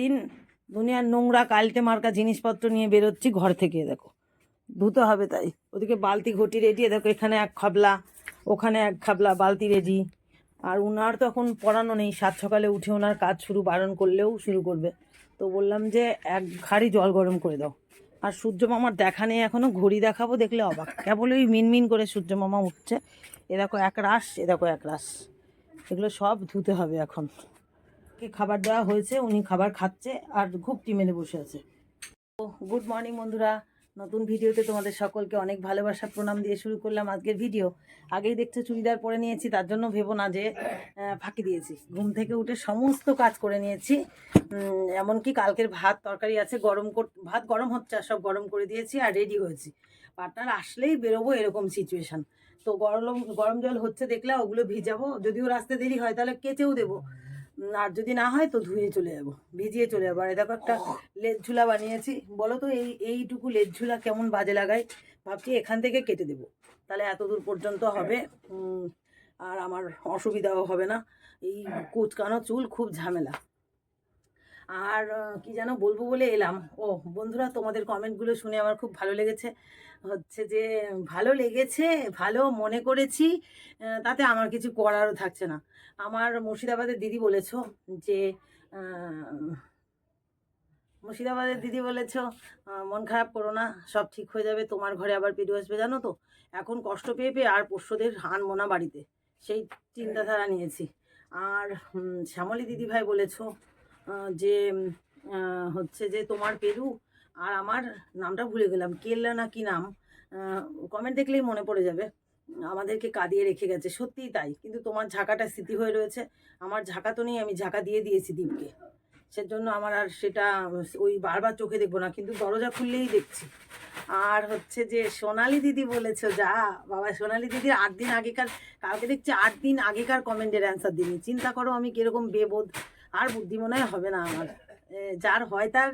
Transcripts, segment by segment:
দিন দুনিয়ার নোংরা কালটে মার্কা জিনিসপত্র নিয়ে বেরোচ্ছি ঘর থেকে, দেখো। ধুতে হবে তাই। ওদিকে বালতি ঘটি রেডি দেখো এখানে এক খাবলা, ওখানে এক খাবলা বালতি রেডি। আর উনার তখন পড়ানো নেই, সাত সকালে উঠে ওনার কাজ শুরু, বারণ করলেও শুরু করবে। তো বললাম যে এক ঘাড়ি জল গরম করে দাও। আর সূর্য মামার দেখা নেই এখনও ঘড়ি দেখাবো, দেখলে অবাক। কেবল ওই মিনমিন করে সূর্য মামা উঠছে। এ দেখো এক রাস এ দেখো এক রাস এগুলো সব ধুতে হবে এখন। ওকে খাবার দেওয়া হয়েছে, উনি খাবার খাচ্ছে আর ঘুপটি মেরে বসে আছে। তো গুড মর্নিং বন্ধুরা, নতুন ভিডিওতে তোমাদের সকলকে অনেক ভালোবাসা, প্রণাম দিয়ে শুরু করলাম আজকের ভিডিও। আগেই দেখছ, চুড়িদার পরে নিয়েছি, তার জন্য ভেবো না যে ফাঁকি দিয়েছি। ঘুম থেকে উঠে সমস্ত কাজ করে নিয়েছি। এমনকি কালকের ভাত, তরকারি আছে, গরম ভাত গরম হচ্ছে আর সব গরম করে দিয়েছি আর রেডি হয়েছি। পার্টনার আসলেই বেরোবো এরকম সিচুয়েশান তো গরম গরম জল হচ্ছে দেখলে ওগুলো ভিজাবো, যদিও রাস্তে দেরি হয়, তাহলে কেচেও দেবো। আর যদি না হয় তো ধুয়ে চলে যাব ভিজিয়ে চলে যাব। আর দেখো একটা লেজ ঝুলা বানিয়েছি। বলো তো এই এইটুকু লেজ ঝুলা কেমন বাজে লাগায়? ভাবছি এখান থেকে কেটে দেবো। তাহলে এত দূর পর্যন্ত হবে। আর আমার অসুবিধাও হবে না। এই কুচকানো চুল খুব ঝামেলা। আর কি যেন বলব বলে এলাম। ও, বন্ধুরা, তোমাদের কমেন্টগুলো শুনে আমার খুব ভালো লেগেছে। হচ্ছে যে, ভালো লেগেছে, ভালো মনে করেছি তাতে আমার কিছু করারও থাকছে না। আমার মুর্শিদাবাদের দিদি বলেছ যে মুর্শিদাবাদের দিদি বলেছ মন খারাপ করো না, সব ঠিক হয়ে যাবে, তোমার ঘরে আবার পেরু আসবে, জানো তো? এখন কষ্ট পেয়ে পেয়ে আর পোষ্যদের হান মোনা বাড়িতে। সেই চিন্তাধারা নিয়েছি। আর শ্যামলী দিদি ভাই বলেছ যে হচ্ছে যে তোমার পেরু আর আমার নামটা ভুলে গেলাম। কেল্লা না কি নাম? কমেন্ট দেখলেই মনে পড়ে যাবে। আমাদেরকে কাঁদিয়ে রেখে গেছে। সত্যিই তাই। কিন্তু তোমার ঝাঁকাটা স্মৃতি হয়ে রয়েছে। আমার ঝাঁকা তো নেই, আমি ঝাঁকা দিয়ে দিয়েছি দীপকে। সেজন্য আমার আর সেটা ওই বারবার চোখে দেখব না। কিন্তু দরজা খুললেই দেখছি। আর হচ্ছে যে, সোনালি দিদি বলেছ যা, বাবা সোনালি দিদির আট দিন আগেকার, কালকে দেখছি আট দিন আগেকার কমেন্টের অ্যান্সার দিনি চিন্তা করো আমি কীরকম বেবোধ। আর বুদ্ধি মনে হয় হবে না আমার। যার হয় তার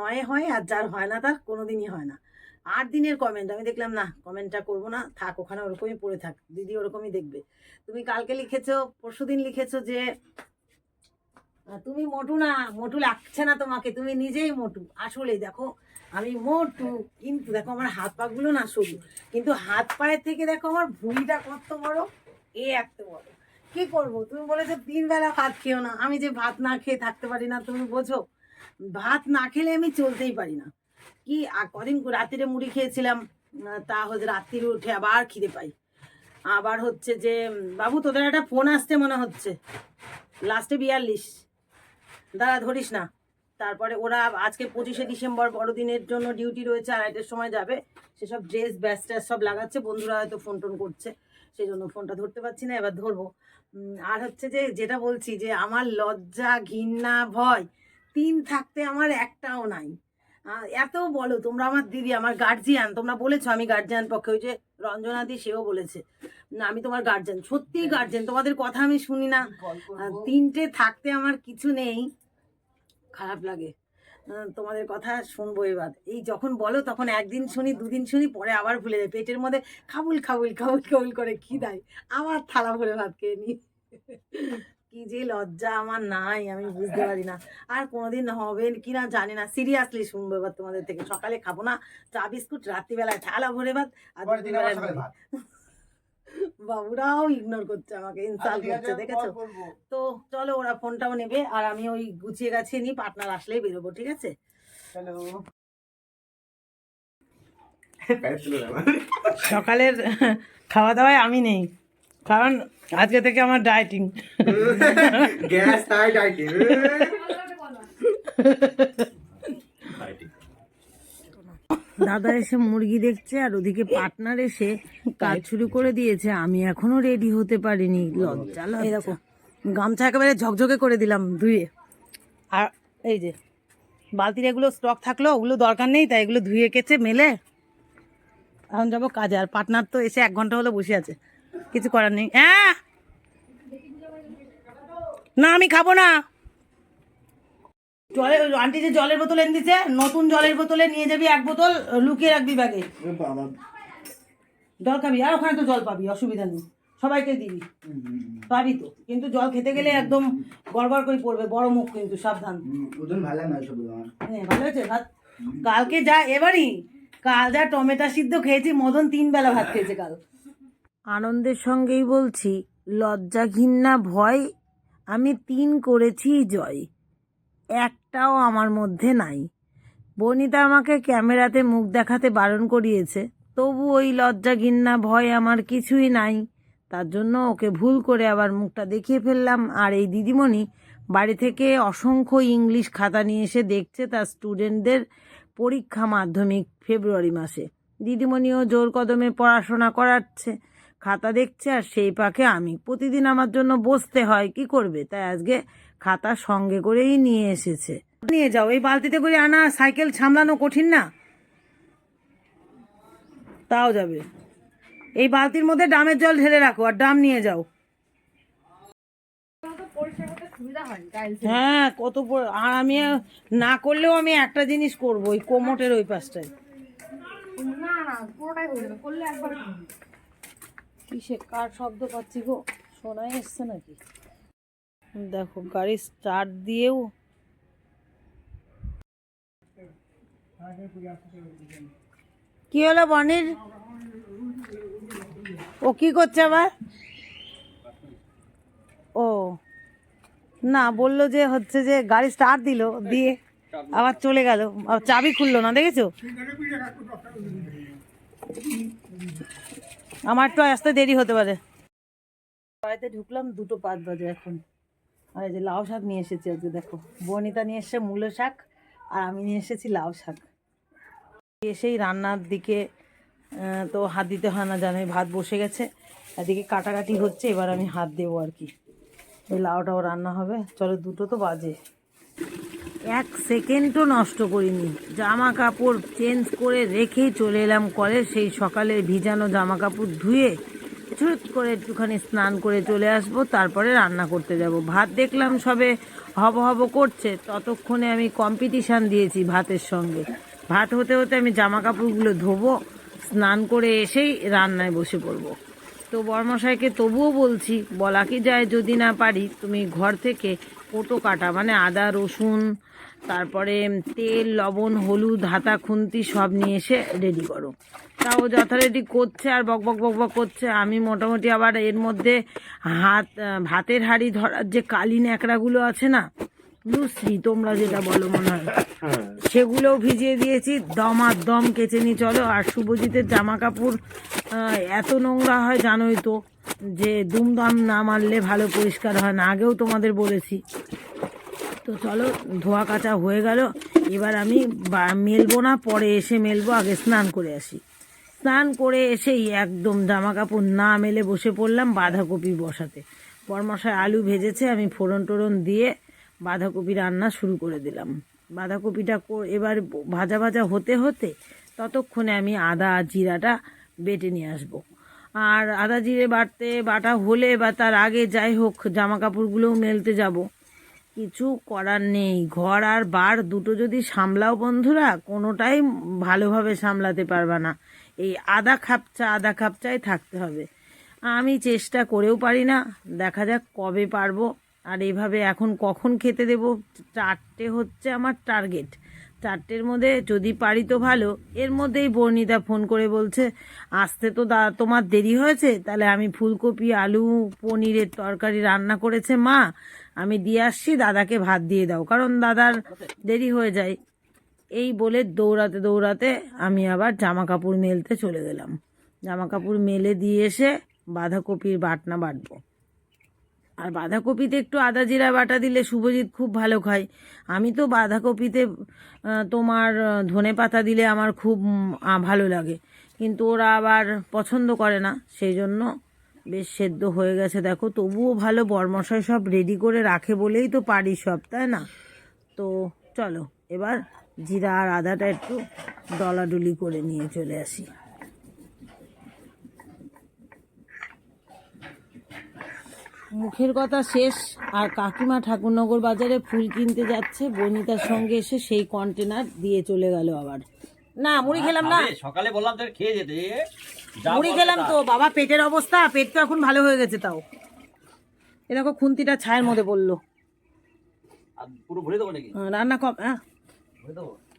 নয় হয় আর যার হয় না তার কোনোদিনই হয় না। আট দিনের কমেন্ট আমি দেখলাম না কমেন্টটা করব না, থাক, ওখানে ওরকমই পড়ে থাক, দিদি ওরকমই দেখবে। তুমি কালকে লিখেছো পরশুদিন লিখেছো যে তুমি মোটু না, মোটু লাগছে না তোমাকে, তুমি নিজেই মোটু। আসলেই দেখো, আমি মোটু, কিন্তু দেখো আমার হাত পাগুলো না সরু, কিন্তু হাত পায়ের থেকে দেখো আমার ভুঁড়িটা কত বড়, এ এত বড়। কি করব? তুমি বলেছ তিন বেলা ভাত খেও না। আমি যে ভাত না খেয়ে থাকতে পারি না, তুমি বোঝো? ভাত না খেলে আমি চলতেই পারি না। কি কদিন রাত্রিরে মুড়ি খেয়েছিলাম তা হচ্ছে রাত্রিরে উঠে আবার খিদে পাই। আবার হচ্ছে যে বাবু, তোদের একটা ফোন আসছে মনে হচ্ছে। লাস্টে বিয়াল্লিশ। দাঁড়া, ধরিস না। তারপরে ওরা আজকে পঁচিশে ডিসেম্বর বড়দিনের জন্য ডিউটি রয়েছে, আড়াইটের সময় যাবে। সেসব ড্রেস, ব্যাস সব লাগাচ্ছে, বন্ধুরা হয়তো ফোন টোন করছে। সেই জন্য ফোনটা ধরতে পারছি না, এবার ধরবো। আর হচ্ছে যে যেটা বলছি যে আমার লজ্জা ঘৃণা ভয় তিন থাকতে আমার একটাও নাই। এত বলো তোমরা আমার দিদি আমার গার্জিয়ান তোমরা বলেছ আমি গার্জিয়ান পক্ষে ওই যে রঞ্জনা দি সেও বলেছে না আমি তোমার গার্জিয়ান সত্যিই গার্জেন তোমাদের কথা আমি শুনি না। তিনটে থাকতে আমার কিছু নেই খারাপ লাগে। তোমাদের কথা শুনব এবার। এই যখন বলো তখন একদিন শুনি দুদিন শুনি পরে আবার ভুলে যায় পেটের মধ্যে খাবুল খাবুল খাবুল খাবুল করে কি দেয়? আবার থালা ভরে ভাত খেয়ে নিই। কি যে লজ্জা আমার নাই আমি বুঝতে পারি না। আর কোনোদিন হবে কি না জানি না। সিরিয়াসলি শুনব এবার তোমাদের থেকে। সকালে খাব না চা বিস্কুট রাত্রিবেলায় ঠালা ভরে ভাত আর দুপুরবেলায়। বাবুরাও ইগনোর করছে আমাকে ইনসাল্ট করছে দেখেছ? তো চলো ওরা ফোনটাও নেবে আর আমি ওই গুছিয়ে গাছিয়ে নিই পার্টনার আসলেই বেরোবো ঠিক আছে? হ্যালো। সকালের খাওয়া দাওয়ায় আমি নেই কারণ আজকে থেকে আমার ডায়েটিং গ্যাস তাই ডাইটিং দাদা এসে মুরগি দেখছে আর ওদিকে পার্টনার এসে কাজ শুরু করে দিয়েছে। আমি এখনও রেডি হতে পারিনি। লজ্জা এরকম গামছা একেবারে ঝকঝকে করে দিলাম ধুয়ে। আর এই যে বালতির এগুলো স্টক থাকল ওগুলো দরকার নেই তাই এগুলো ধুয়ে কেচে মেলে। এখন যাব কাজে আর পার্টনার তো এসে এক ঘণ্টা হলো বসে আছে। কিছু করার নেই। হ্যাঁ? না আমি খাব না। জলের আন্টি যে জলের বোতল এনে দিছে নতুন জলের বোতলে নিয়ে যাবি এক বোতল লুকিয়ে রাখবি ব্যাগে। জল খাবি আর ওখানে তো জল পাবি অসুবিধা নেই। সবাইকে দিবি। পাবি তো কিন্তু জল খেতে গেলে একদম গড়গড় করে পড়বে বড় মুখ কিন্তু সাবধান। ভালো না সব নে, ভালো হয়েছে? ভাত কালকে যা এবারই কাল যা টমেটো সিদ্ধ খেয়েছি মদন তিন বেলা ভাত খেয়েছে কাল। আনন্দের সঙ্গেই বলছি লজ্জা ঘিন্না ভয় আমি তিন করেছি জয়। একটাও আমার মধ্যে নাই। বনিতা আমাকে ক্যামেরাতে মুখ দেখাতে বারণ করিয়েছে। তবু ওই লজ্জা ঘিন্না ভয় আমার কিছুই নাই। তার জন্য ওকে ভুল করে আবার মুখটা দেখিয়ে ফেললাম। আর এই দিদিমণি বাড়ি থেকে অসংখ্য ইংলিশ খাতা নিয়ে এসে দেখছে তার স্টুডেন্টদের পরীক্ষা মাধ্যমিক ফেব্রুয়ারি মাসে। দিদিমণিও জোর কদমে পড়াশোনা করাচ্ছে, খাতা দেখছে আর সেই পাকে আমি। প্রতিদিন আমার জন্য বসতে হয়, কি করবে? তাই আজকে খাতা সঙ্গে করেই নিয়ে এসেছে। নিয়ে যাও এই বালতিতে করে আনা সাইকেল সামলানো কঠিন না। তাও যাবে। এই বালতির মধ্যে ডামের জল ঢেলে রাখো আর ডাম নিয়ে যাও। হ্যাঁ কত আর আমি না করলেও আমি একটা জিনিস করব ওই কোমটের ওই পাশটায়। কিসে কার শব্দ পাচ্ছি গো? শোনাই এসছে নাকি? দেখো গাড়ি স্টার্ট দিয়েও কি হলো বনির? ও কি করছে আবার? ও না, বলল যে হচ্ছে যে গাড়ি স্টার্ট দিল, দিয়ে আবার চলে গেল, আবার চাবি খুললো না, দেখেছ? আমার তো আসতে দেরি হতে পারে। বাড়িতে ঢুকলাম, দুটো পাঁচ বাজে এখন। আর এই যে লাউ শাক নিয়ে এসেছি আজকে দেখো, বনিতা নিয়ে এসেছে মূলো শাক, আর আমি নিয়ে এসেছি লাউ শাক। এসেই রান্নার দিকে তো হাত দিতে হয় না, জানোই ভাত বসে গেছে। এদিকে কাটাকাটি হচ্ছে, এবার আমি হাত দেবো আর কি। এই লাউটাও রান্না হবে। চলো, দুটো তো বাজে। এক সেকেন্ডও নষ্ট করিনি। জামা কাপড় চেঞ্জ করে রেখেই চলে এলাম কলে সেই সকালের ভিজানো জামা কাপড় ধুয়ে ছুট করে একটুখানি স্নান করে চলে আসব, তারপরে রান্না করতে যাব। ভাত দেখলাম সবে হব হব করছে, ততক্ষণে আমি কম্পিটিশান দিয়েছি ভাতের সঙ্গে। ভাত হতে হতে আমি জামা কাপড়গুলো ধোবো, স্নান করে এসেই রান্নায় বসে পড়ব। তো বর্মশাইকে তবুও বলছি, বলা কি যায় যদি না পারি, তুমি ঘর থেকে কোটো কাটা মানে আদা, রসুন তারপরে তেল, লবণ, হলুদ, হাতা, খুন্তি সব নিয়ে এসে রেডি করো। তাও যথারেডি করছে আর বক বক বক বক করছে। আমি মোটামুটি আবার এর মধ্যে হাত ভাতের হাঁড়ি ধরার যে কালি ন্যাকড়াগুলো আছে না লুসি তোমরা যেটা বলো মনে হয়, সেগুলোও ভিজিয়ে দিয়েছি। দম আর দম কেচে নিয়ে চলো। আর শুভজিতের জামা কাপড় এত নোংরা হয় জানোই তো, যে দুমদাম না মারলে ভালো পরিষ্কার হয় না। আগেও তোমাদের বলেছি। তো চলো, ধোয়া কাচা হয়ে গেল। এবার আমি মেলবো না, পরে এসে মেলবো, আগে স্নান করে আসি। স্নান করে এসেই একদম জামা কাপড় না মেলে বসে পড়লাম বাঁধাকপি বসাতে। বরমশায় আলু ভেজেছে, আমি ফোড়ন টোড়ন দিয়ে বাঁধাকপি রান্না শুরু করে দিলাম। বাঁধাকপিটা এবার ভাজা ভাজা হতে হতে ততক্ষণে আমি আদা জিরাটা বেটে নিয়ে আসব। আর আদা জিরে বাটতে, বাটা হলে বা তার আগে যাই হোক জামা কাপড়গুলোও মেলতে যাব। কিছু করার নেই। ঘর আর বার দুটো যদি সামলাও বন্ধুরা, কোনোটাই ভালোভাবে সামলাতে পারবা না। এই আধা খাপচা আধা খাপচাই থাকতে হবে। আমি চেষ্টা করেও পারি না। দেখা যাক কবে পারব। আর এভাবে এখন কখন খেতে দেব? চারটে হচ্ছে আমার টার্গেট। চারটের মধ্যে যদি পারি তো ভালো। এর মধ্যেই বর্ণিতা ফোন করে বলছে, আসতে তো তোমার দেরি হয়েছে? তাহলে আমি ফুলকপি, আলু, পনিরের তরকারি রান্না করেছে মা। আমি দিয়ে আসছি, দাদাকে ভাত দিয়ে দাও। কারণ দাদার দেরি হয়ে যায়। এই বলে দৌড়াতে দৌড়াতে আমি আবার জামা কাপড় মেলতে চলে গেলাম। জামা কাপড় মেলে দিয়ে এসে বাঁধাকপির বাটনা বাটবো। আর বাঁধাকপিতে একটু আদা জিরা বাটা দিলে শুভজিৎ খুব ভালো খায়। আমি তো বাঁধাকপিতে তোমার ধনে পাতা দিলে আমার খুব ভালো লাগে। কিন্তু ওরা আবার পছন্দ করে না সেই জন্য বেশ সেদ্ধ হয়ে গেছে। দেখো, তবুও ভালো বরমশাই সব রেডি করে রাখে বলেই তো পারি সব, তাই না? তো চলো, এবার জিরা আর আদাটা একটু ডলাডুলি করে নিয়ে চলে আসি। মুখের কথা শেষ আর কাকিমা ঠাকুরনগর বাজারে ফুল কিনতে যাচ্ছে বনিতার সঙ্গে এসে সেই কন্টেনার দিয়ে চলে গেল আবার। না মুড়ি খেলাম না। সকালে বললাম তোর খেয়ে যেতে। মুড়ি খেলাম তো বাবা পেটের অবস্থা পেট তো এখন ভালো হয়ে গেছে তাও। এ দেখো খুন্তিটা ছায়ের মধ্যে পড়ল। পুরো ভরে দেবো নাকি? রান্না কম হ্যাঁ।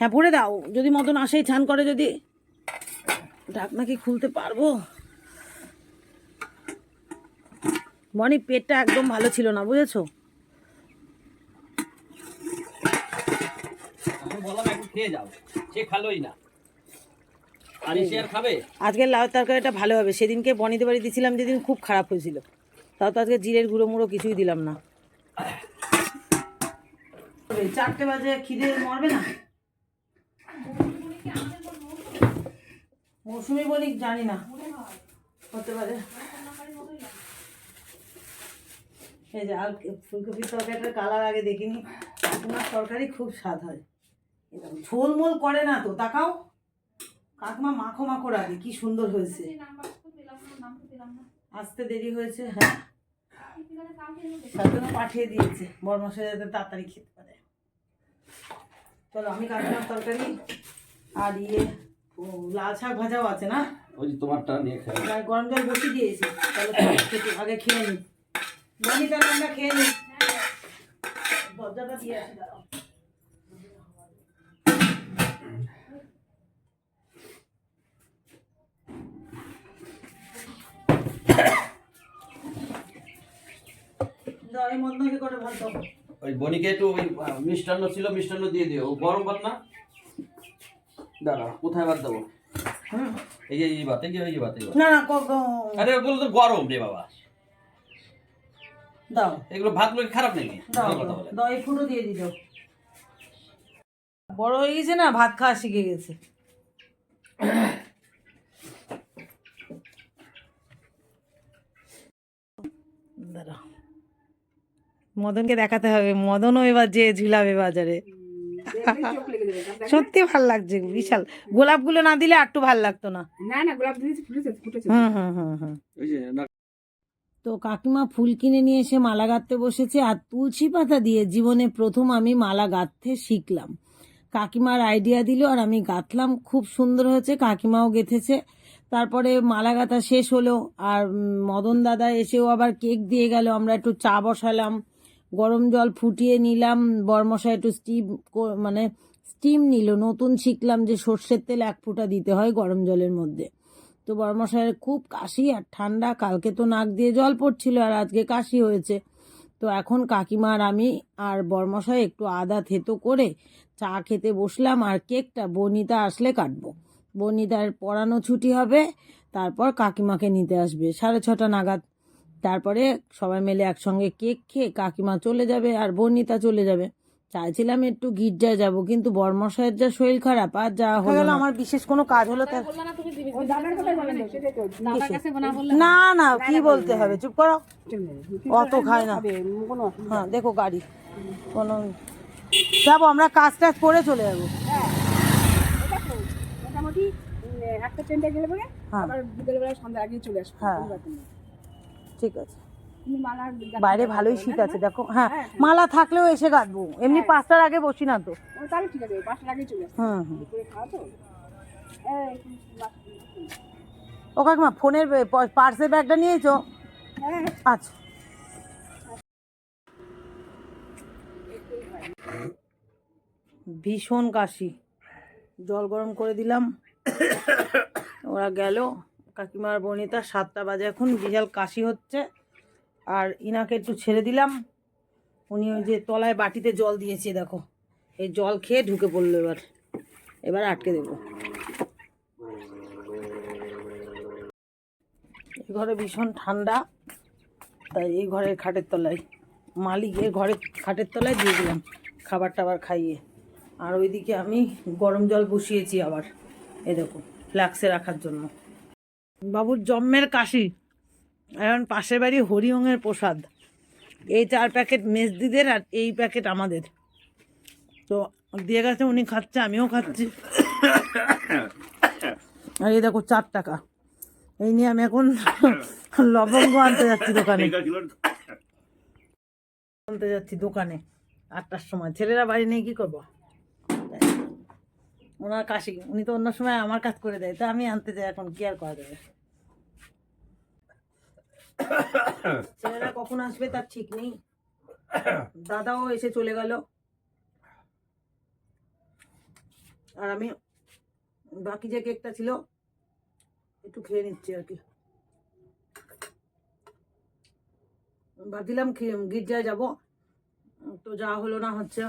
হ্যাঁ ভরে দাও। যদি মতন আসেই ছান করে যদি। ঢাকনা কি খুলতে পারব? মনি পেটটা একদম ভালো ছিল না বুঝেছ? আজকের লাউ তরকারিটা ভালো হবে সেদিনকে বনিতে বাড়ি দিয়েছিলাম যেদিন খুব খারাপ হয়েছিল। তাও তো আজকে জিরের গুঁড়ো মুড়ো কিছুই দিলাম না। চারটে বাজে খিদে মরবে না? মৌসুমি বণিক জানি না হতে পারে। এই যে আর ফুলকপির তরকারিটার কালার আগে দেখিনি। তোমার তরকারি খুব স্বাদ হয়। দেখো, ঝোলমোল করে না তো তাকাও। কাকমা মাখো মাখো রাগে কি সুন্দর হয়েছে। আসতে দেরি হয়েছে হ্যাঁ। তার জন্য পাঠিয়ে দিয়েছে বরমশাই যাতে তাড়াতাড়ি খেতে পারে। চলো আমি কাকিমার তরকারি আর ইয়ে ও, লাল শাক ভাজাও আছে না? ওই যে তোমারটা নিয়ে আর গরম জল বসিয়ে দিয়েছি। তাহলে খেতে- আগে খেয়ে নিই। বনি তাহলে আমরা খেয়ে নিই দরজাটা দিয়ে আসি দাঁড়াও দাও এই মদনাকে করে ভাত দাও। ওই বনিকে একটু ওই মিষ্টান্ন ছিল মিষ্টান্ন দিয়ে দিও। গরম ভাত না? দাঁড়া কোথায় ভাত দেবো? হুম। এই যে এই ভাত এই ভাত না ক- ক- আরে ওগুলো তো গরম রে বাবা। দাও। এগুলো ভাতগুলো খারাপ নাকি? দাও দাও এই ফুটো দিয়ে দিল। বড় হয়ে গেছে না ভাত খাওয়া শিখে গেছে। মদনকে দেখাতে হবে। মদনও এবার যে ঝুলাবে বাজারে। সত্যি ভালো লাগছে বিশাল। গোলাপগুলো না দিলে একটু ভালো লাগতো না। না না গোলাপ দিয়েছি ফুটেছে ফুটেছে। হুম হুম হুম হুম। না তো কাকিমা ফুল কিনে নিয়ে এসে মালা গাঁথতে বসেছে আর তুলসী পাতা দিয়ে জীবনে প্রথম আমি মালা গাঁথতে শিখলাম। কাকিমার আইডিয়া দিল আর আমি গাঁথলাম। খুব সুন্দর হয়েছে, কাকিমাও গেঁথেছে। তারপরে মালা গাঁথা শেষ হলো আর মদন দাদা এসেও আবার কেক দিয়ে গেল। আমরা একটু চা বসালাম, গরম জল ফুটিয়ে নিলাম। বরমশা একটু স্টিম মানে স্টিম নিল। নতুন শিখলাম যে সর্ষের তেল এক ফুটা দিতে হয় গরম জলের মধ্যে। তো বড়মশাইয়ের খুব কাশি আর ঠান্ডা। কালকে তো নাক দিয়ে জল পড়ছিল আর আজকে কাশি হয়েছে। তো এখন কাকিমা আর আমি আর বর্মশাই একটু আদা থেতো করে চা খেতে বসলাম আর কেকটা বনিতা আসলে কাটবো। বনিতার পড়ানো ছুটি হবে, তারপর কাকিমাকে নিতে আসবে, সাড়ে ছটা নাগাদ। তারপরে সবাই মিলে একসঙ্গে কেক খেয়ে কাকিমা চলে যাবে আর বনিতা চলে যাবে। চাইছিলাম একটু গির্জায় যাব কিন্তু বর্মশাইয়ের যা শরীর খারাপ আর যা হলো আমার বিশেষ কোনো কাজ হলো না না। কি বলতে হবে? চুপ করো। অত খায় না। হ্যাঁ দেখো গাড়ি। কোনো যাব আমরা কাজ টাজ করে চলে যাব। হ্যাঁ। একটা ট্রেনটা গেলে পরে হ্যাঁ। আবার বিকেলবেলা সন্ধ্যা আগে চলে আসবে হ্যাঁ। ঠিক আছে। বাইরে ভালোই শীত আছে দেখো হ্যাঁ হ্যাঁ, মালা থাকলেও এসে গাঁথবো। এমনি পাঁচটার আগে বসি না তো। তাহলে ঠিক আছে পাঁচটার আগে চলে হুম হুম। ও কাকিমা ফোনের পার্সের ব্যাগটা নিয়েছো? হ্যাঁ। আচ্ছা। ভীষণ কাশি। জল গরম করে দিলাম। ওরা গেল। কাকিমার বনিতা সাতটা বাজে এখন বিশাল কাশি হচ্ছে। আর ইনাকে একটু ছেড়ে দিলাম। উনি ওই যে তলায় বাটিতে জল দিয়েছে, দেখো। এই জল খেয়ে ঢুকে পড়ল এবার। এবার আটকে দেবো। এই ঘরে ভীষণ ঠান্ডা, তাই এই ঘরের খাটের তলায়, মালিক মালিকের ঘরে খাটের তলায় দিয়ে দিলাম খাবার টাবার খাইয়ে। আর ওইদিকে আমি গরম জল বসিয়েছি আবার এ দেখো ফ্ল্যাক্সে রাখার জন্য। বাবুর জম্মের কাশি। এখন পাশের বাড়ি হরিওঙের প্রসাদ। এই চার প্যাকেট মেজদিদের আর এই প্যাকেট আমাদের। তো দিয়ে গেছে, উনি খাচ্ছে, আমিও খাচ্ছি। আর এই দেখো চার টাকা। এই নিয়ে আমি এখন লবঙ্গ আনতে যাচ্ছি দোকানে। আনতে যাচ্ছি দোকানে আটটার সময়। ছেলেরা বাড়ি নেই কি করব? ওনার কাশি উনি তো অন্য সময় আমার কাজ করে দেয়, তা আমি আনতে যাই এখন, কি আর করা যাবে? ছেলেরা কখন আসবে তার ঠিক নেই। দাদাও এসে চলে গেল। আর আমি, বাকি যে কেকটা ছিল, একটু খেয়ে নিচ্ছি আর কি। ভাবছিলাম গির্জায় যাব। তো যা হলো না হচ্ছে।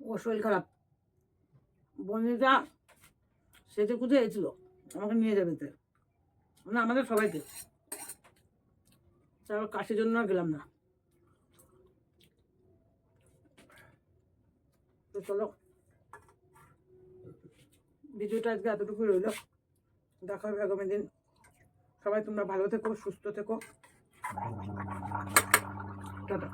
ও শরীর খারাপ। বন্ধুটা সেজে কুজে এসেছিল। আমাকে নিয়ে যাবে মানে আমাদের সবাইকে। তারপর কাশির জন্য আর গেলাম না। তো চলো, ভিডিওটা আজকে এতটুকু রইল। দেখা হবে আগামী দিন। সবাই তোমরা ভালো থেকো, সুস্থ থেকো। টাটা।